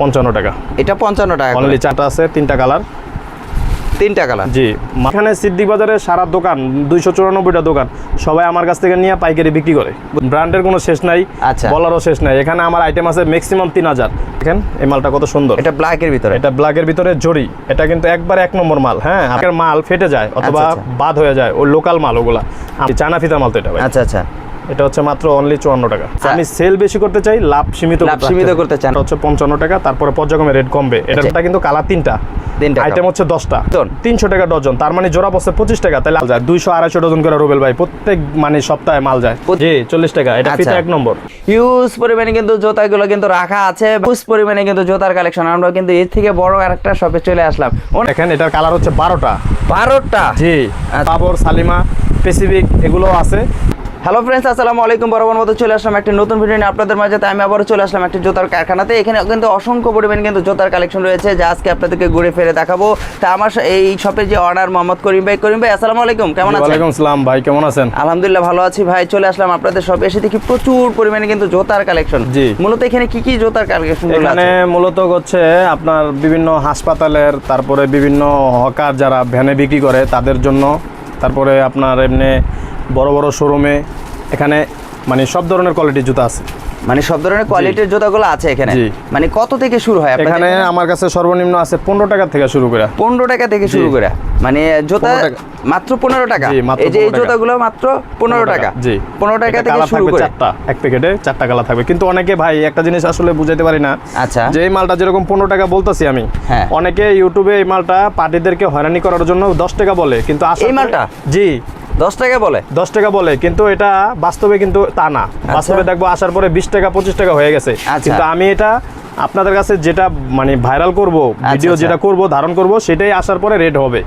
পঞ্চান্ন টাকা। এটা পঞ্চান্ন টাকা অনলি চারটা আছে তিনটা কালার তিনটা কালার জি এখানে সিদ্দিক বাজারে সারা দোকান দুইশো চুরানব্বইটা দোকান সবাই আমার কাছ থেকে নিয়ে পাইকারি বিক্রি করে। ব্র্যান্ডের কোনো শেষ নাই আচ্ছা। বলারও শেষ নাই। এখানে আমার আইটেম আছে ম্যাক্সিমাম তিন হাজার। দেখেন এই মালটা কত সুন্দর। এটা ব্ল্যাকের ভিতরে। এটা ব্ল্যাকের ভিতরে জড়ি এটা কিন্তু একবার এক নম্বর মাল হ্যাঁ? আপনার মাল ফেটে যায় অথবা আচ্ছা, আচ্ছা। বাদ হয়ে যায় ওই লোকাল মাল ওগুলা। আমি চায়না ফিতা মাল তো এটা ভাই। আচ্ছা আচ্ছা। এটা হচ্ছে মাত্র অনলি চুয়ান্ন টাকা। আমি সেল বেশি করতে চাই লাভ সীমিত লাভ সীমিত। করতে চান। হচ্ছে পঞ্চান্ন টাকা তারপরে পর্যায়ক্রমে রেট কমবে। আচ্ছা। এটা কিন্তু কালার তিনটা। তিনটা আইটেম হচ্ছে দশটা। তিনশো টাকা ডজন। তার মানে জোড়া বসে পঁচিশ টাকা। তাহলে যায় দুইশো আড়াইশো ডজন করে রুবেল ভাই প্রত্যেক মানে সপ্তাহে মাল যায়। জি চল্লিশ টাকা। এটা আচ্ছা। এক নম্বর। হিউজ পরিমাণে কিন্তু জুতাগুলো কিন্তু রাখা আছে। হিউজ পরিমাণে কিন্তু জুতার কালেকশন আমরা কিন্তু এর থেকে বড় আরেকটা শপে চলে আসলাম। দেখেন এটার কালার হচ্ছে বারোটা। বারোটা? জি। আচ্ছা। বাবর সালিমা স্পেসিফিক এগুলো আছে। হ্যালো ফ্রেন্ডস আসসালামু আলাইকুম। বরাবর মতো চলে আসলাম একটি নতুন ভিডিও নিয়ে আপনাদের মাঝে। তাই আমি আবারও চলে আসলাম একটি জুতার কারখানাতে। এখানে কিন্তু অসংখ্য পরিমাণ কিন্তু জুতার কালেকশন রয়েছে যা আজকে আপনাদেরকে ঘুরে ফিরে দেখাবো। তা আমার এই শপে যে অর্ডার মোহাম্মদ করিম ভাই করিম ভাই আসসালামু আলাইকুম। কেমন আছেন? ওয়ালাইকুম সালাম ভাই কেমন আছেন? আলহামদুলিল্লাহ ভালো আছি ভাই। চলে আসলাম আপনাদের শপে এসে দেখি প্রচুর পরিমাণে কিন্তু জুতার কালেকশন জি। মূলত এখানে কি কি জুতার কালেকশন এখানে মূলত হচ্ছে আপনার বিভিন্ন হাসপাতালের তারপরে বিভিন্ন হকার যারা ভ্যানে বিক্রি করে তাদের জন্য তারপরে আপনার এমনি বড় বড় শোরুমে এখানে মানে সব ধরনের কোয়ালিটির জুতা আছে। মানে সব ধরনের কোয়ালিটির জুতাগুলো আছে এখানে। মানে কত থেকে শুরু হয়? এখানে আমার কাছে সর্বনিম্ন আছে পনেরো টাকা থেকে শুরু করে। পনেরো টাকা থেকে শুরু। করে। মানে জুতা মাত্র পনেরো টাকা। এই যে এই জুতাগুলো মাত্র পনেরো টাকা। জি। পনেরো টাকা থেকে শুরু করে। চারটা এক প্যাকেটে চারটা কালার থাকবে। কিন্তু অনেকে ভাই একটা জিনিস আসলে বুঝাইতে পারি না। আচ্ছা। যে এই মালটা যেরকম পনেরো টাকা বলতেছি আমি হ্যাঁ। অনেকে ইউটিউবে এই মালটা পার্টিদেরকে হয়রানি করার জন্য দশ টাকা বলে। কিন্তু এই মালটা? জি। দশ টাকা বলে? দশ টাকা বলে কিন্তু এটা বাস্তবে কিন্তু তা না। বাস্তবে দেখব আসার পরে বিশ টাকা পঁচিশ টাকা হয়ে গেছে। আচ্ছা। কিন্তু আমি এটা আপনাদের কাছে যেটা মানে ভাইরাল করব ভিডিও আচ্ছা। যেটা করব ধারণ করব সেটাই আসার পরে রেট হবে।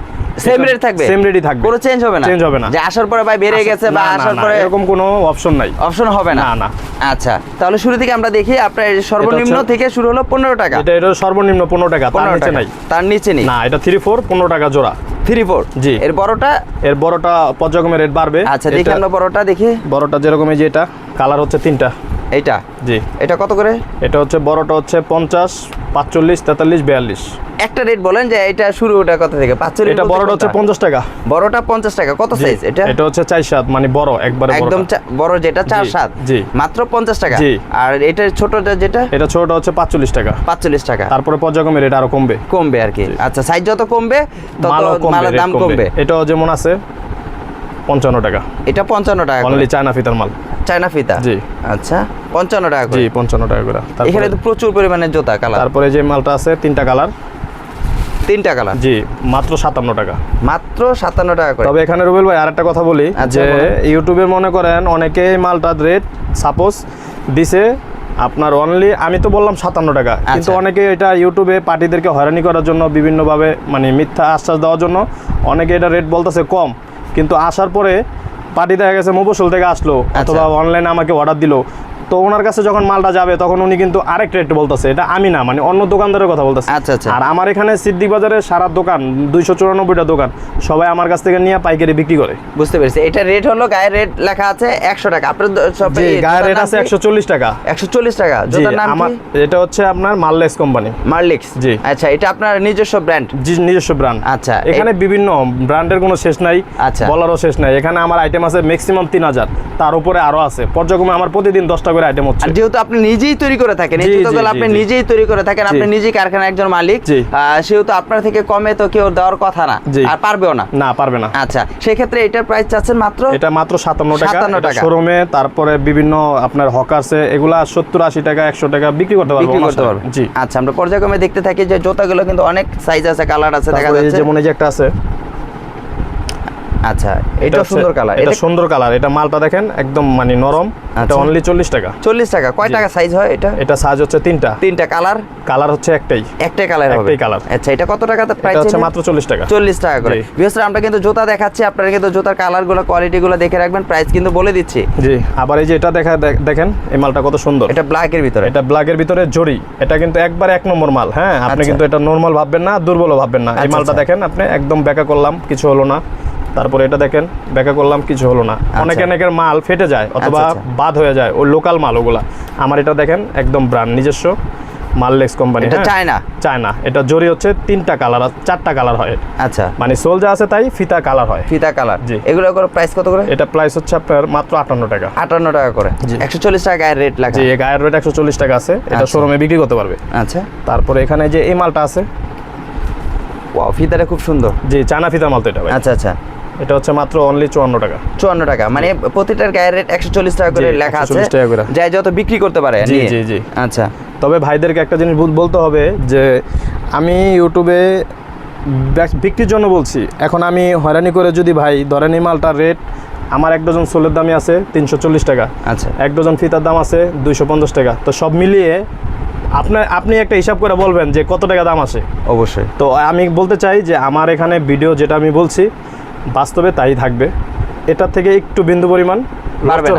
সেম রেট থাকবে? সেম রেটই থাকবে। কোনো চেঞ্জ হবে না? চেঞ্জ হবে না। যে আসার পরে ভাই বেড়ে গেছে বা না, না, আসার পরে এরকম কোনো অপশন নাই। অপশন হবে না? না, না। আচ্ছা তাহলে শুরু থেকে আমরা দেখি আপনার সর্বনিম্ন থেকে শুরু হলো পনেরো টাকা। এটা এটা সর্বনিম্ন পনেরো টাকা তার নিচে নাই। তার নিচে নেই? না এটা থ্রি ফোর পনেরো টাকা জোড়া। থ্রি ফোর জি। এর বড়টা? এর বড়টা পর্যায়ক্রমে রেট বাড়বে। আচ্ছা দেখি এটা- আমরা বড়টা দেখি। বড়টা যেরকম এই যে এটা কালার হচ্ছে তিনটা। এইটা? জি। এটা কত করে? এটা হচ্ছে বড়টা হচ্ছে পঞ্চাশ পাঁচচল্লিশ তেতাল্লিশ বিয়াল্লিশ। একটা রেট বলেন যে এটা শুরু ওটা কত থেকে? পাঁচচল্লিশ এটা বড়টা হচ্ছে? পঞ্চাশ টাকা। বড়টা পঞ্চাশ টাকা। কত সাইজ এটা? এটা হচ্ছে চার সাত মানে বড় একবারে একদম বড় যেটা চার সাত। জি। মাত্র পঞ্চাশ টাকা? জি। আর এটা ছোটটা যেটা? এটা ছোটটা হচ্ছে পাঁচচল্লিশ টাকা। পাঁচচল্লিশ টাকা। তারপরে পর্যায়ক্রমে রেট আরও কমবে। কমবে আর কি। আচ্ছা সাইজ যত কমবে তত মালের দাম কমবে। এটাও যেমন আছে পঞ্চান্ন টাকা। এটা পঞ্চান্ন টাকা অনলি চায়না ফিতার মাল। চায়না ফিতা জি। আচ্ছা পঞ্চান্ন টাকা করে। জি পঞ্চান্ন টাকা করে। এখানে তো প্রচুর পরিমাণে জুতা কালার। তারপরে যে মালটা আছে তিনটা কালার। তিনটা কালার? জি মাত্র সাতান্ন টাকা। মাত্র সাতান্ন টাকা করে। তবে এখানে রুবেল ভাই আরেকটা কথা বলি আচ্ছা, যে ইউটিউবে মনে করেন অনেকেই মালটার রেট সাপোজ দিছে আপনার অনলি আমি তো বললাম সাতান্ন টাকা। কিন্তু আচ্ছা। অনেকে এটা ইউটিউবে পার্টিদেরকে হয়রানি করার জন্য বিভিন্নভাবে মানে মিথ্যা আশ্বাস দেওয়ার জন্য অনেকে এটা রেট বলতেছে কম। কিন্তু আসার পরে পার্টি দেখা গেছে মফসল থেকে আসলো আচ্ছা। অথবা অনলাইনে আমাকে অর্ডার দিল তো ওনার কাছে যখন মালটা যাবে তখন উনি কিন্তু আরেক রেট বলতেছে। এটা আমি না মানে অন্য দোকানদারের কথা বলতেছে। আচ্ছা, আচ্ছা। আর আমার এখানে সিদ্দিক বাজারে সারা দোকান দুইশো চুরানব্বইটা দোকান সবাই আমার কাছ থেকে নিয়ে পাইকারি বিক্রি করে। বুঝতে পেরেছি। এটা রেট হলো গায়ের রেট লেখা আছে একশো টাকা। আপনার সব গায়ের রেট আছে একশো চল্লিশ টাকা। একশো চল্লিশ টাকা। আমার এটা হচ্ছে আপনার মার্লেস কোম্পানি। মার্লিক্স জি। আচ্ছা এটা আপনার নিজস্ব ব্র্যান্ড জি নিজস্ব ব্র্যান্ড আচ্ছা, এখানে বিভিন্ন ব্র্যান্ডের কোনো শেষ নাই আচ্ছা। বলারও শেষ নাই। এখানে আমার আইটেম আছে ম্যাক্সিমাম তিন হাজার। তার উপরে আরও আছে। পর্যায়ক্রমে আমার প্রতিদিন দশটা করে আইটেম হচ্ছে। যেহেতু আপনি নিজেই তৈরি করে থাকেন এই জুতোগুলো আপনি নিজেই তৈরি করে থাকেন আপনি নিজেই একজন মালিক সেহেতু আপনার থেকে কমে তো কেউ দেওয়ার কথা না আর পারবেও না। না পারবে না। আচ্ছা সেক্ষেত্রে এটার প্রাইস চাচ্ছেন মাত্র এটা মাত্র সাতান্ন টাকা 57 এটা টাকা। শোরুমে তারপরে বিভিন্ন আপনার হকার্সে এগুলা সত্তর আশি টাকা একশো টাকা বিক্রি করতে পারব বিক্রি করতে সাথে। পারবেন জি। আচ্ছা আমরা পর্যায়ক্রমে দেখতে থাকি যে জুতাগুলো কিন্তু অনেক সাইজ আছে কালার আছে দেখা যাচ্ছে। যেমন এই যে একটা আছে। আচ্ছা এটা সুন্দর কালার এটা সুন্দর কালার এটা মালটা দেখেন একদম মানে নরম। এটা আচ্ছা। অনলি চল্লিশ টাকা। চল্লিশ টাকা। কয়। টাকা সাইজ হয় এটা? এটা সাইজ হচ্ছে তিনটা। তিনটা কালার কালার হচ্ছে একটাই। একটাই কালার হবে। একটাই colour। আচ্ছা এটা কত টাকা প্রাইস হচ্ছে মাত্র চল্লিশ টাকা। চল্লিশ টাকা করে। বিশেষ আমরা কিন্তু জুতা দেখাচ্ছি আপনারা কিন্তু জুতার কালারগুলো কোয়ালিটিগুলো দেখে রাখবেন প্রাইস কিন্তু বলে দিচ্ছি। জি আবার এই যে এটা দেখা দেখ- দেখেন এই মালটা কত সুন্দর। এটা ব্ল্যাকের ভিতরে। এটা ব্ল্যাকের ভিতরে জড়ি। এটা কিন্তু একবার এক নম্বর মাল হ্যাঁ? আপনি আচ্ছা। কিন্তু এটা নর্মাল ভাববেন না দুর্বলও ভাববেন না। এই আচ্ছা, মালটা আচ্ছা। দেখেন আপনি একদম ব্যাকা করলাম কিছু হলো না। তারপরে এটা দেখেন ব্যাকা করলাম কিছু হলো না। অনেক অনেকের মাল ফেটে যায় অথবা আচ্ছা, আচ্ছা। বাদ হয়ে যায় ওই লোকাল মাল ওগুলা। আমার এটা দেখেন একদম ব্র্যান্ড নিজস্ব মাললেক্স কোম্পানি এটা চায়না চায়না এটা জরি হচ্ছে তিনটা কালার আর চারটা কালার হয়। আচ্ছা। মানে সোল যা আছে তাই ফিতা কালার হয়। ফিতা কালার জি। এগুলো করে প্রাইস কত করে? এটা প্রাইস হচ্ছে আপনার মাত্র আটান্ন টাকা। আটান্ন টাকা করে। জি। একশো চল্লিশ টাকা গায়ের রেট লাগে জি এই গায়ের রেট একশো চল্লিশ টাকা আছে। এটা আচ্ছা। শোরুমে বিক্রি করতে পারবে। আচ্ছা। তারপরে এখানে যে এই মালটা আছে। ওয়াও ফিতাটা খুব সুন্দর। জি চায়না ফিতা মাল তো এটা ভাই। আচ্ছা আচ্ছা। এটা হচ্ছে মাত্র অনলি চুয়ান্ন টাকা। চুয়ান্ন টাকা। মানে প্রতিটার গায়ের রেট একশো চল্লিশ টাকা করে লেখা আছে। 140 টাকা করে। যাই যত বিক্রি করতে পারে জি, জি, জি। আচ্ছা। তবে ভাইদেরকে একটা জিনিস বল- বলতে হবে যে আমি ইউটিউবে বিক্রির জন্য বলছি এখন আমি হয়রানি করে যদি ভাই ধরেন এই মালটার রেট আমার এক ডজন সোলের দামই আছে তিনশো চল্লিশ টাকা। আচ্ছা। এক ডজন ফিতার দাম আছে দুইশো পঞ্চাশ টাকা। তো সব মিলিয়ে আপনার আপনি একটা হিসাব করে বলবেন যে কত টাকা দাম আসে অবশ্যই। তো আমি বলতে চাই যে আমার এখানে ভিডিও যেটা আমি বলছি বাস্তবে তাই থাকবে। এটা থেকে একটু বিন্দু পরিমাণ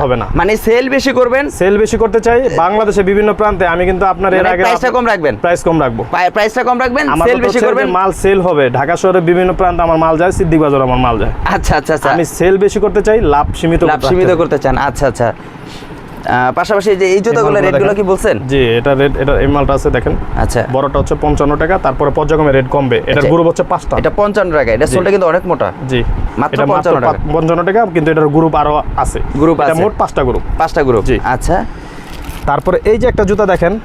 হবে না। মানে সেল বেশি করবেন? সেল বেশি করতে চাই বাংলাদেশে বিভিন্ন প্রান্তে আমি কিন্তু আপনার এর আগে প্রাইসটা মানে কম রাখবেন? প্রাইস কম রাখব। প্রাইসটা কম রাখবেন? সেল বেশি করবেন? মাল সেল হবে। ঢাকা শহরের বিভিন্ন প্রান্তে আমার মাল যায় সিদ্দিক বাজার আমার মাল যায়। আচ্ছা আচ্ছা আচ্ছা। আমি সেল বেশি করতে চাই লাভ সীমিত লাভ সীমিত করতে চান। আচ্ছা আচ্ছা। পাশাপাশি যে এই জুতোগুলো রেটগুলো কি বলছেন? জি এটা রেট এটা এই মালটা আছে দেখেন। আচ্ছা। বড়টা হচ্ছে পঞ্চান্ন টাকা তারপরে পর্যায়ক্রমে রেট কমবে। এটার আচ্ছা। গ্রুপ হচ্ছে পাঁচটা। এটা পঞ্চান্ন টাকা এটা সোলটা কিন্তু অনেক মোটা। জি। মাত্র 55 টাকা। পা- পঞ্চান্ন টাকা কিন্তু এটার গ্রুপ আরও আছে। এটা আছে। মোট পাঁচটা গ্রুপ পাঁচটা গ্রুপ জি। আচ্ছা। তারপরে এই যে একটা জুতা দেখেন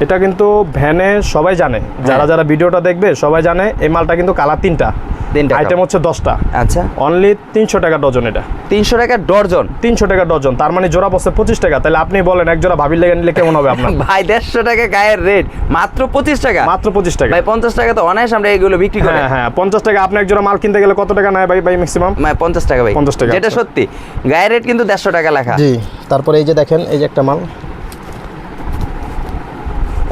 এটা কিন্তু ভ্যানে সবাই জানে। হ্যাঁ। যারা যারা ভিডিওটা দেখবে সবাই জানে এই মালটা কিন্তু কালার তিনটা। তিনটা আইটেম হচ্ছে দশটা। আচ্ছা। অনলি তিনশো টাকা ডজন এটা। তিনশো টাকা ডর্জন তিনশো টাকা ডজন তার মানে জোড়া বসে পঁচিশ টাকা। তাহলে আপনি বলেন এক জোড়া ভাবির লেগে নিলে কেমন হবে আপনার? ভাই দেড়শো টাকা গায়ের রেট। মাত্র পঁচিশ টাকা। মাত্র পঁচিশ টাকা। ভাই পঞ্চাশ টাকা তো অনায়াস আমরা এগুলো বিক্রি করি। হ্যাঁ হ্যাঁ পঞ্চাশ টাকা। আপনি এক জোড়া মাল কিনতে গেলে কত টাকা নেয় ভাই ভাই ম্যাক্সিমাম পঞ্চাশ টাকা ভাই। 50 টাকা, যেটা আচ্ছা। সত্যি গায়ের রেট কিন্তু দেড়শো টাকা লেখা। জি তারপরে এই যে দেখেন এই যে একটা মাল।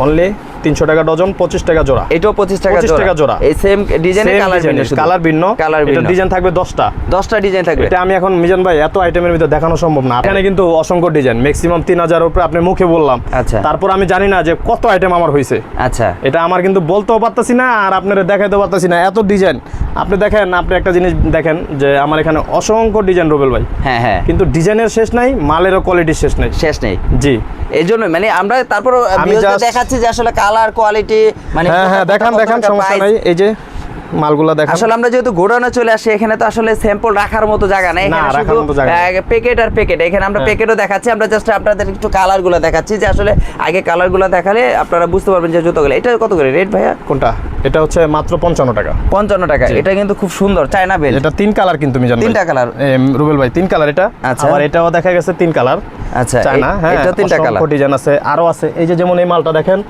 অনলি তিনশো টাকা ডজন পঁচিশ টাকা জোড়া। এটাও পঁচিশ টাকা 25 টাকা জোড়া। এই সেম ডিজাইনের কালার ভিন্ন কালার ভিন্ন। কালার এটা ভিন্ন। ডিজাইন থাকবে দশটা। দশটা ডিজাইন থাকবে। এটা আমি এখন মিজান ভাই এত আইটেমের ভিতরে দেখানো সম্ভব না। এখানে কিন্তু অসংখ্য ডিজাইন ম্যাক্সিমাম তিন হাজার উপরে আপনি মুখে বললাম। আচ্ছা। তারপর আমি জানি না যে কত আইটেম আমার হয়েছে আচ্ছা। এটা আমার কিন্তু বলতেও পারতেছি না আর আপনারা দেখাইতেও পারতেছি না। এত ডিজাইন আপনি দেখেন আপনি একটা জিনিস দেখেন যে আমার এখানে অসংখ্য ডিজাইন রবেল ভাই। হ্যাঁ হ্যাঁ। কিন্তু ডিজাইনের শেষ নাই মালেরও কোয়ালিটির শেষ নাই। শেষ নেই। জি। এই জন্য মানে আমরা তারপর দেখাচ্ছি যে আসলে কালার কোয়ালিটি মানে হ্যাঁ হ্যাঁ দেখান দেখান সমস্যা নাই। এই যে মালগুলা দেখান। আসলে আমরা যেহেতু গোডাউনে চলে আসি এখানে তো আসলে স্যাম্পল রাখার মতো জায়গা নেই। এখানে মতো প্যাকেট আর প্যাকেট এখানে আমরা। প্যাকেটও দেখাচ্ছি। আমরা জাস্ট আপনাদের একটু কালারগুলো দেখাচ্ছি যে আসলে আগে কালারগুলো দেখালে আপনারা বুঝতে পারবেন যে জুতোগুলো। এটা কত করে রেট ভাইয়া? কোনটা? এটা হচ্ছে মাত্র পঞ্চান্ন টাকা। পঞ্চান্ন টাকা। এটা কিন্তু খুব সুন্দর চায়না বেল এটা তিন কালার কিন্তু মিজান ভাই। তিনটা কালার রুবেল ভাই তিন কালার এটা। আচ্ছা। আবার এটাও দেখা গেছে তিন কালার আচ্ছা চায়না হ্যাঁ এটা তিনটা কালার ডিজাইন আছে। আরও আছে। এই যে যেমন এই মালটা দেখেন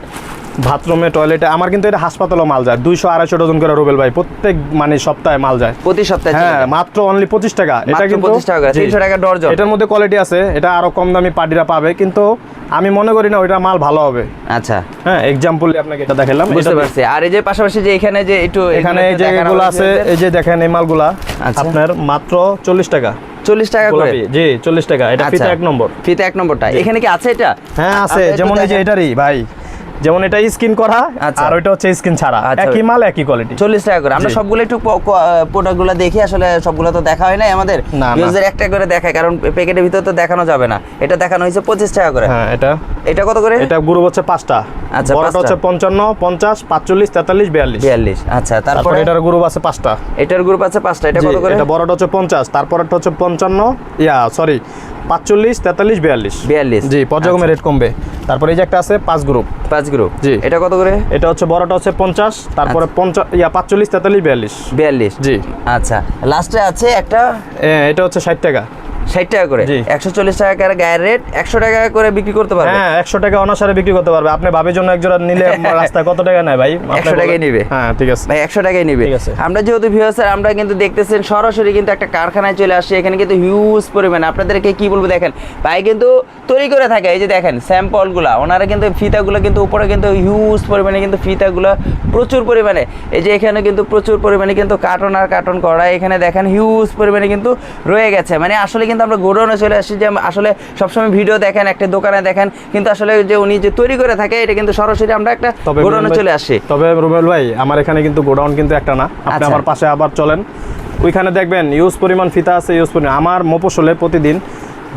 বাথরুমে টয়লেটে আমার কিন্তু এটা হাসপাতালও মাল যায়। দুইশো আড়াইশো ডজন করে রুবেল ভাই প্রত্যেক মানে সপ্তাহে মাল যায়। প্রতি সপ্তাহে হ্যাঁ মাত্র অনলি পঁচিশ টাকা। এটা কিন্তু 25 টাকা। 300 টাকা ডর্জন। এটার মধ্যে কোয়ালিটি আছে এটা আরও কম দামি পার্টিরা পাবে কিন্তু আমি মনে করি না ওইটা মাল ভালো হবে। আচ্ছা। হ্যাঁ এক্সাম্পল আপনাকে এটা দেখালাম। বুঝতে পারছি। আর এই যে পাশাপাশি যে এখানে যে একটু এখানে এই যে এগুলো আছে এই যে দেখেন এই মালগুলা আচ্ছা। আপনার মাত্র চল্লিশ টাকা। চল্লিশ টাকা করে? জি চল্লিশ টাকা। এটা আচ্ছা। ফিতা এক নম্বর। ফিতে এক নম্বরটা। এখানে কি আছে এটা? হ্যাঁ আছে। যেমন এই যে এটারই ভাই। যেমন এটা স্কিন করা আচ্ছা। আর ওইটা হচ্ছে স্কিন ছাড়া। আচ্ছা। একই মাল একই কোয়ালিটি চল্লিশ টাকা করে। আমরা। সবগুলো একটু প্রোডাক্টগুলো দেখি আসলে সবগুলো তো দেখা হয় না আমাদের। না। একটা করে দেখায় কারণ প্যাকেটের ভিতর তো দেখানো যাবে না। এটা দেখানো হয়েছে পঁচিশ টাকা করে। হ্যাঁ এটা। এটা কত করে? এটা গ্রুপ হচ্ছে পাঁচটা। আচ্ছা, বড়টা হচ্ছে পঞ্চান্ন পঞ্চাশ পাঁচচল্লিশ তেতাল্লিশ বিয়াল্লিশ। বিয়াল্লিশ। আচ্ছা তারপরে এটার গ্রুপ আছে পাঁচটা। এটার গ্রুপ আছে পাঁচটা। এটা কত করে? এটা বড়টা হচ্ছে পঞ্চাশ তারপরটা হচ্ছে পঞ্চান্ন ইয়া সরি পাঁচচল্লিশ তেতাল্লিশ বিয়াল্লিশ। বিয়াল্লিশ। জি পর্যায়ক্রমে রেট কমবে। তারপরে এই যে একটা আছে পাঁচ গ্রুপ পাঁচ গ্রুপ জি। এটা কত করে? এটা হচ্ছে বড়টা হচ্ছে পঞ্চাশ তারপরে পঞ্চাশ ইয়া পাঁচচল্লিশ তেতাল্লিশ বিয়াল্লিশ। বিয়াল্লিশ। জি। আচ্ছা। লাস্টে আছে একটা এটা হচ্ছে ষাট টাকা। ষাট টাকা করে। একশো চল্লিশ টাকা করে গায়ের রেট একশো টাকা করে বিক্রি করতে পারবে। হ্যাঁ একশো টাকা অনাসারে বিক্রি করতে পারবে। আপনি ভাবের জন্য একজোড়া নিলে রাস্তায় কত টাকা নেয় ভাই? 100 টাকাই নিবে। হ্যাঁ ঠিক আছে। ভাই একশো টাকাই নিবে। আমরা যেহেতু ভিউয়ার্সার আমরা কিন্তু দেখতেছেন সরাসরি কিন্তু একটা কারখানায় চলে আসছি। এখানে কিন্তু হিউজ পরিমাণে। আপনাদেরকে কি বলব দেখেন ভাই কিন্তু তৈরি করে থাকে। এই যে দেখেন স্যাম্পলগুলা ওনারা কিন্তু ফিতাগুলো কিন্তু উপরে কিন্তু হিউজ পরিমাণে কিন্তু ফিতাগুলো প্রচুর পরিমাণে। এই যে এখানে কিন্তু প্রচুর পরিমাণে কিন্তু কার্টন আর কার্টন করা এখানে দেখেন হিউজ পরিমাণে কিন্তু রয়ে গেছে। মানে আসলে কিন্তু আমরা গোডাউনে চলে আসছি যে আসলে সবসময় ভিডিও দেখেন একটা দোকানে দেখেন কিন্তু আসলে যে উনি যে তৈরি করে থাকে এটা কিন্তু সরাসরি আমরা একটা তবে গোডাউনে চলে আসি তবে রুবেল ভাই আমার এখানে কিন্তু গোডাউন কিন্তু একটা না। আপনি আচ্ছা। আমার পাশে আবার চলেন। ওইখানে দেখবেন ইউজ পরিমাণ ফিতা আছে ইউজ পরিমাণ আমার মফসলে প্রতিদিন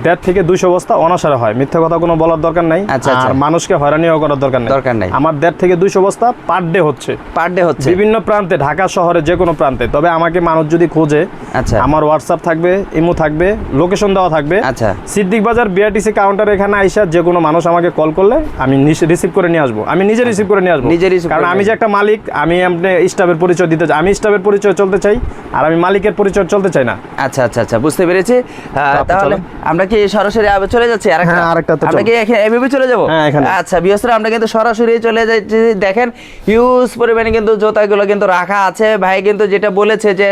দেড় থেকে দুইশো বস্তা অনাসারে হয়। মিথ্যা কথা কোনো বলার দরকার নাই। আচ্ছা, আচ্ছা। আর মানুষকে হয়রানিও করার দরকার নেই। দরকার নাই। আমার দেড় থেকে দুইশো বস্তা পার ডে হচ্ছে। পার ডে হচ্ছে। বিভিন্ন প্রান্তে ঢাকা শহরে যে কোনো প্রান্তে। তবে আমাকে মানুষ যদি খোঁজে আচ্ছা। আমার হোয়াটসঅ্যাপ থাকবে ইমো থাকবে লোকেশন দেওয়া থাকবে। আচ্ছা। সিদ্দিক বাজার বিআরটিসি কাউন্টার এখানে আইসা যে কোনো মানুষ আমাকে কল করলে আমি রিসিভ করে নিয়ে আসব। আমি নিজে রিসিভ করে নিয়ে আসব। নিজে receive কারণ আমি যে একটা মালিক আমি আপনি স্টাফের পরিচয় দিতে চাই আমি স্টাফের পরিচয় চলতে চাই আর আমি মালিকের পরিচয় চলতে চাই না। আচ্ছা আচ্ছা আচ্ছা বুঝতে পেরেছি। তাহলে চলেন। আমরা কি সরাসরি চলে যাচ্ছি আরেকটা হ্যাঁ, আরেকটাতে আমরা। কি এভাবে চলে যাব হ্যাঁ, এখানে। আচ্ছা বিয়সরা আমরা কিন্তু সরাসরি চলে যাচ্ছি দেখেন হিউজ পরিমাণে কিন্তু জুতাগুলো কিন্তু রাখা আছে ভাই কিন্তু যেটা বলেছে যে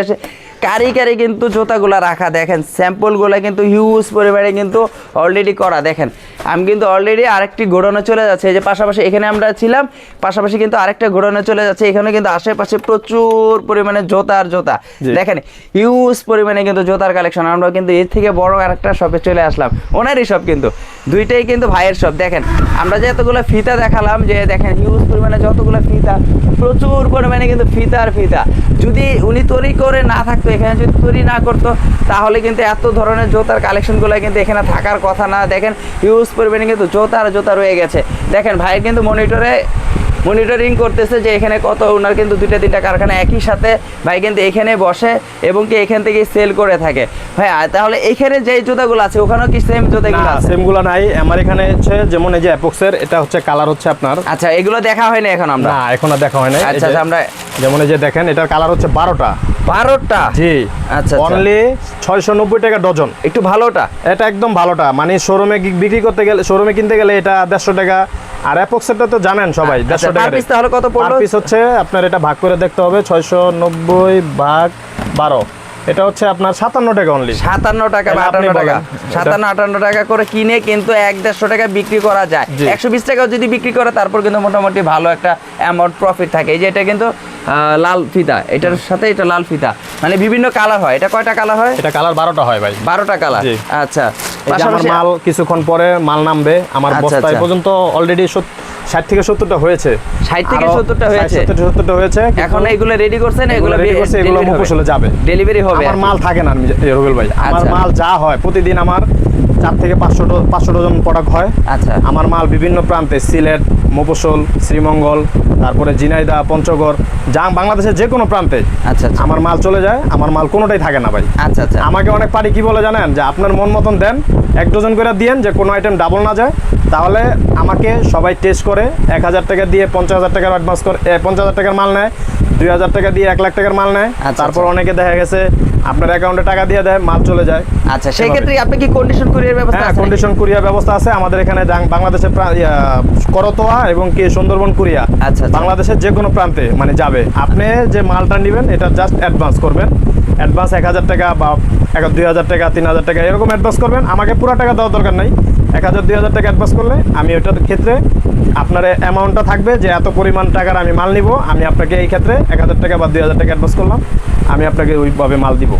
কারি কারি কিন্তু জুতাগুলো রাখা দেখেন স্যাম্পলগুলো কিন্তু হিউজ পরিমাণে কিন্তু অলরেডি করা দেখেন। আমি কিন্তু অলরেডি আরেকটি ঘোড়ানো চলে যাচ্ছে এই যে পাশাপাশি এখানে আমরা ছিলাম পাশাপাশি কিন্তু আরেকটা ঘোড়ানো চলে যাচ্ছে এখানে কিন্তু আশেপাশে প্রচুর পরিমাণে জোতার জোতা। দেখেন হিউজ পরিমাণে কিন্তু জোতার কালেকশন আমরা কিন্তু এর থেকে বড় আরেকটা শপে চলে আসলাম ওনারই শপ কিন্তু দুইটাই কিন্তু ভাইয়ের শপ দেখেন। আমরা যে এতগুলো ফিতা দেখালাম যে দেখেন হিউজ পরিমাণে যতগুলো ফিতা প্রচুর পরিমাণে কিন্তু ফিতা আর ফিতা। যদি উনি তৈরি করে না থাকতো এখানে যদি তৈরি না করতো, তাহলে কিন্তু এত ধরনের জোতার কালেকশনগুলো কিন্তু এখানে থাকার কথা না। দেখেন ইউজ করবেন কিন্তু জোতা আর জোতা রয়ে গেছে। দেখেন, ভাইয়ের কিন্তু মনিটরে মনিটরিং করতেছে যে এখানে কত ওনার কিন্তু দুইটা তিনটা কারখানা একই সাথে ভাই কিন্তু এখানে বসে এবং কি এখান থেকে সেল করে থাকে। ভাই তাহলে এখানে যে জুতাগুলো আছে ওখানেও কি সেম জুতাগুলো আছে? সেমগুলো নাই। আমার এখানে হচ্ছে যেমন এই যে অ্যাপক্সের এটা হচ্ছে কালার হচ্ছে আপনার। আচ্ছা এগুলো দেখা হয়নি এখন আমরা? না এখন আর দেখা হয় না আচ্ছা আচ্ছা আমরা যেমন এই যে দেখেন এটার কালার হচ্ছে বারোটা। বারোটা? জি। আচ্ছা, আচ্ছা। অনলি ছয়শো নব্বই টাকা ডজন। একটু ভালোটা? এটা একদম ভালোটা। মানে শোরুমে বিক্রি করতে গেলে শোরুমে কিনতে গেলে এটা দেড়শো টাকা। আর অ্যাপক্সেরটা তো জানেন সবাই আচ্ছা, দেড়শো per টাকা পিস তাহলে কত পড়ল? পিস হচ্ছে আপনার এটা ভাগ করে দেখতে হবে ছয়শো নব্বই ভাগ বারো এটা হচ্ছে আপনার সাতান্ন টাকা অনলি সাতান্ন টাকা বা আটান্ন টাকা। সাতান্ন আটান্ন টাকা করে কিনে কিন্তু এক দেড়শো টাকা বিক্রি করা যায়। একশো বিশ টাকাও যদি বিক্রি করে তারপর কিন্তু মোটামুটি ভালো একটা অ্যামাউন্ট প্রফিট থাকে। এই যে এটা কিন্তু লাল ফিতা। এটার সাথে এটা লাল ফিতা। মানে বিভিন্ন কালার হয়। এটা কয়টা কালার হয়? এটা কালার বারোটা হয় ভাই। বারোটা কালার। আচ্ছা। আমার মাল কিছুক্ষণ পরে মাল নামবে। আমার আচ্ছা, বস্তায় আচ্ছা। পর্যন্ত অলরেডি ষাট থেকে সত্তরটা হয়েছে 60 থেকে আরও 70টা হয়েছে? 60 থেকে সত্তরটা হয়েছে এখন এগুলো রেডি করছেন এগুলো রেডি করছে, এগুলো মফস্বলে যাবে। ডেলিভারি হবে আমার মাল থাকে না রবিল ভাই আমার আচ্ছা। মাল যা হয় প্রতিদিন আমার চার থেকে পাঁচশো পাঁচশো ডজন প্রোডাক্ট হয়। আচ্ছা। আমার মাল বিভিন্ন প্রান্তে সিলেট মফস্বল শ্রীমঙ্গল তারপরে জিনাইদা পঞ্চগড় যা বাংলাদেশের যে কোনো প্রান্তে আচ্ছা আচ্ছা। আমার মাল চলে যায় আমার মাল কোনোটাই থাকে না ভাই। আচ্ছা আচ্ছা। আমাকে অনেক পারি কি বলে জানেন? যে আপনার মন মতন দেন এক ডজন করে দিয়েন যে কোনো আইটেম ডাবল না যায়। তাহলে আমাকে সবাই টেস্ট করে এক হাজার টাকা দিয়ে পঞ্চাশ হাজার টাকার অ্যাডভান্স করে পঞ্চাশ হাজার টাকার মাল নেয় দুই হাজার টাকা দিয়ে এক লাখ টাকার মাল নেয়। আচ্ছা, তারপর আচ্ছা। অনেকে দেখা গেছে আপনার অ্যাকাউন্টে টাকা দিয়ে দেয় মাল চলে যায়। আচ্ছা সেই ক্ষেত্রে আপনি কি কন্ডিশন কুরিয়ার ব্যবস্থা হ্যাঁ আছে? কন্ডিশন কুরিয়ার ব্যবস্থা আছে। আমাদের এখানে বাংলাদেশে বাংলাদেশের করতোয়া এবং কি সুন্দরবন কুরিয়া আচ্ছা, আচ্ছা। বাংলাদেশের যে কোনো প্রান্তে মানে যাবে। আপনি যে মালটা নেবেন এটা জাস্ট অ্যাডভান্স করবেন। অ্যাডভান্স এক হাজার টাকা বা এক দুই হাজার টাকা তিন হাজার টাকা এরকম অ্যাডভান্স করবেন। আমাকে পুরো টাকা দেওয়ার দরকার নাই। এক হাজার, দুই হাজার টাকা অ্যাডভান্স করলে আমি ওটার ক্ষেত্রে আপনার অ্যামাউন্টটা থাকবে যে এত পরিমাণ টাকার আমি মাল নিব। আমি আপনাকে এই ক্ষেত্রে এক হাজার টাকা বা দুই হাজার টাকা অ্যাডভান্স করলাম। আমি আপনাকে ওইভাবে মাল দিব।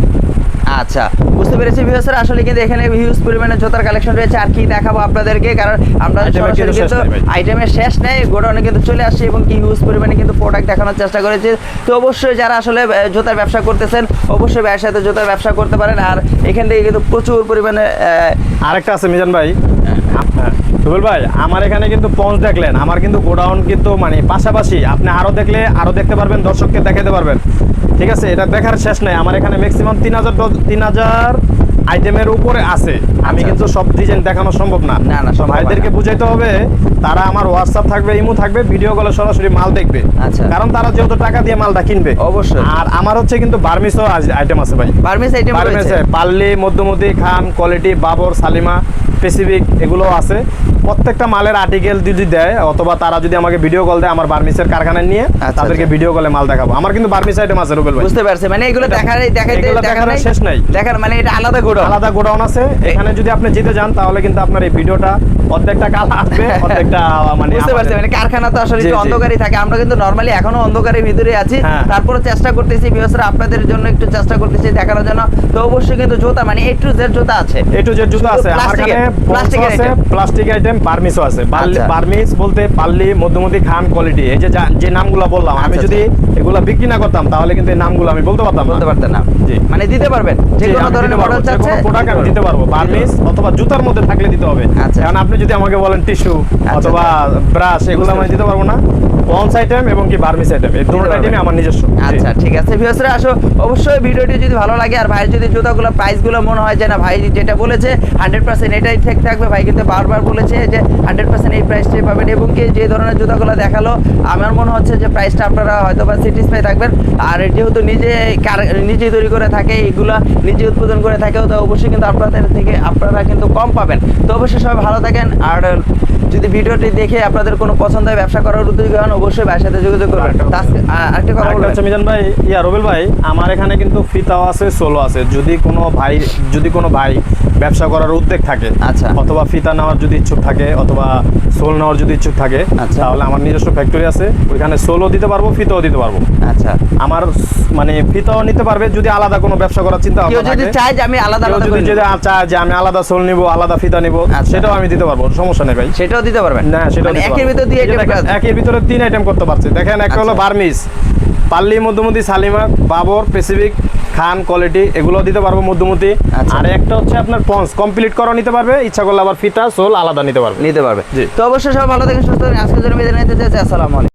আচ্ছা বুঝতে পেরেছি ভিউসার আসলে কিন্তু এখানে হিউজ পরিমাণে জুতার কালেকশন রয়েছে। আর কি দেখাবো আপনাদেরকে কারণ আমরা সরাসরি কিন্তু। আইটেমের শেষ নেই গোডাউনে কিন্তু চলে আসছে এবং কি হিউজ পরিমাণে কিন্তু প্রোডাক্ট দেখানোর চেষ্টা করেছি। তো অবশ্যই যারা আসলে জোতার জুতার ব্যবসা করতেছেন অবশ্যই ব্যবসার সাথে জুতার ব্যবসা করতে পারেন। আর এখান থেকে কিন্তু প্রচুর পরিমাণে আরেকটা আছে মিজান ভাই। রুবেল ভাই, আমার এখানে কিন্তু পঞ্চ দেখলেন। আমার কিন্তু গোডাউন কিন্তু মানে পাশাপাশি আপনি আরও দেখলে আরও দেখতে পারবেন, দর্শককে দেখাতে পারবেন। ঠিক আছে, এটা দেখার শেষ নাই। আমার এখানে ম্যাক্সিমাম তিন হাজার তিন হাজার আইটেমের উপরে আছে। আমি আচ্ছা, কিন্তু সব ডিজাইন দেখানো সম্ভব না। না, না, হয় ভাইদেরকে বুঝাইতে হবে তারা আমার হোয়াটসঅ্যাপ থাকবে ইমো থাকবে ভিডিও কলে সরাসরি মাল দেখবে। আচ্ছা। কারণ তারা যেহেতু টাকা দিয়ে মালটা কিনবে। অবশ্যই। আর আমার হচ্ছে কিন্তু বার্মিসও আইটেম আছে ভাই। বার্মিস আইটেম রয়েছে। পাল্লি মধ্যমতি খান কোয়ালিটি বাবর সালিমা স্পেসিফিক এগুলো আছে। প্রত্যেকটা মালের আর্টিকেল যদি দেয় অথবা তারা যদি আমাকে ভিডিও কল দেয় আমার বার্মিসের কারখানায় নিয়ে আচ্ছা, তাদেরকে আচ্ছা। ভিডিও কলে মাল দেখাবো। আমার কিন্তু বার্মিস আইটেম আছে রুবেল ভাই। বুঝতে পারছি। মানে এগুলো দেখার দেখাইতে এগুলো দেখা দেখানোর নাই শেষ নাই। দেখার মানে এটা আলাদা গোডাউন। আলাদা গোডাউন আছে। এখানে যদি আপনি যেতে যান তাহলে কিন্তু আপনার এই ভিডিওটা অর্ধেকটা কাল আসবে অর্ধেকটা মানে বুঝতে পারছি মানে কারখানা তো আসলে একটু অন্ধকারই থাকে। আমরা কিন্তু নর্মালি এখনও অন্ধকারের ভিতরে আছি। হ্যাঁ। তারপরে চেষ্টা করতেছি বিহসরা আপনাদের জন্য একটু চেষ্টা করতেছি দেখানোর জন্য। তো অবশ্যই কিন্তু জুতা মানে এ টু জেড জুতা আছে। এ টু জেড জুতো আছে। আমার প্লাস্টিকের- কাছে প্লাস্টিকের আছে প্লাস্টিক আইটেম বার্মিসও আছে। বার্লি- আচ্ছা। বার্মিস বলতে পাল্লি মধ্যমতি খান কোয়ালিটি এই যে যা- নামগুলো বললাম আমি আচ্ছা, যদি এগুলা বিক্রি না করতাম তাহলে কিন্তু এই নামগুলো আমি বলতে পারতাম। বলতে পারতেন না। জি। মানে দিতে পারবেন। যে কোনো ধরনের মডেল যে আছে প্রোডাক্ট আমি দিতে পারব বার্মিস অথবা জুতার মধ্যে থাকলে দিতে হবে। আচ্ছা। কারণ আপনি যদি আমাকে বলেন টিস্যু অথবা ব্রাশ এগুলো আমি দিতে পারব না। পন্স আইটেম এবং কি বার্মিস আইটেম এই দুটো। আইটেমই আমার নিজস্ব। আচ্ছা ঠিক আছে ভিউয়ার্সরা আসো। অবশ্যই ভিডিওটি যদি ভালো লাগে আর ভাইয়ের যদি জুতাগুলো প্রাইসগুলো মনে হয় যে না ভাই যেটা বলেছে হান্ড্রেড পার্সেন্ট এটাই ঠিক থাকবে। ভাই কিন্তু বারবার বলেছে যে হান্ড্রেড পার্সেন্ট এই প্রাইসটাই পাবেন এবং কি যে ধরনের জুতাগুলো দেখাল আমার মনে হচ্ছে যে প্রাইসটা আপনারা হয়তো বা স্যাটিসফাই থাকবেন। আর যেহেতু নিজে নিজে তৈরি করে থাকে এইগুলা নিজে উৎপাদন করে থাকে তো অবশ্যই কিন্তু আপনাদের থেকে আপনারা কিন্তু কম পাবেন। তো অবশ্যই সবাই ভালো থাকেন আর যদি ভিডিওটি দেখে আপনাদের কোনো পছন্দ হয় ব্যবসা করার উদ্যোগী হন অবশ্যই ভাইয়ের সাথে যোগাযোগ করবেন। আরেকটা কথা বলবেন। মিজান ভাই ইয়া রবিল ভাই আমার এখানে কিন্তু ফিতাও আছে সোলো আছে। যদি কোনো ভাই যদি কোনো ভাই ব্যবসা করার উদ্যোগ থাকে আচ্ছা। অথবা ফিতা নেওয়ার যদি ইচ্ছুক থাকে অথবা সোল নেওয়ার যদি ইচ্ছুক থাকে আচ্ছা। তাহলে আমার নিজস্ব ফ্যাক্টরি আছে ওইখানে সোলও দিতে পারব ফিতাও দিতে পারব আচ্ছা আমার মানে ফিতাও নিতে পারবে যদি আলাদা কোনো ব্যবসা করার চিন্তা ভাবনা যদি। চায় যে আমি আলাদা আলাদা যদি যদি চায় যে আমি আলাদা সোল নিব আলাদা ফিতা নিব আচ্ছা। সেটাও আমি দিতে পারব সমস্যা নেই ভাই সেটাও দিতে পারবেন না সেটা মানে একের ভিতর আইটেম একের ভিতরে তিন আইটেম করতে পারছে দেখেন একটা হলো আচ্ছা। বার্মিস পাল্লি মধ্যমতি সালিমা বাবর পেসিফিক খান কোয়ালিটি এগুলো দিতে পারব মধ্যমতি। আচ্ছা। আর একটা হচ্ছে আপনার পঞ্চ কমপ্লিট করা নিতে পারবে ইচ্ছা করলে আবার ফিতা সোল আলাদা নিতে পারবে। নিতে পারবে। তো অবশ্যই সব ভালো থাকেন সুস্থ আজকের জন্য বিদায় নিতে চাইছি আসসালামু আলাইকুম।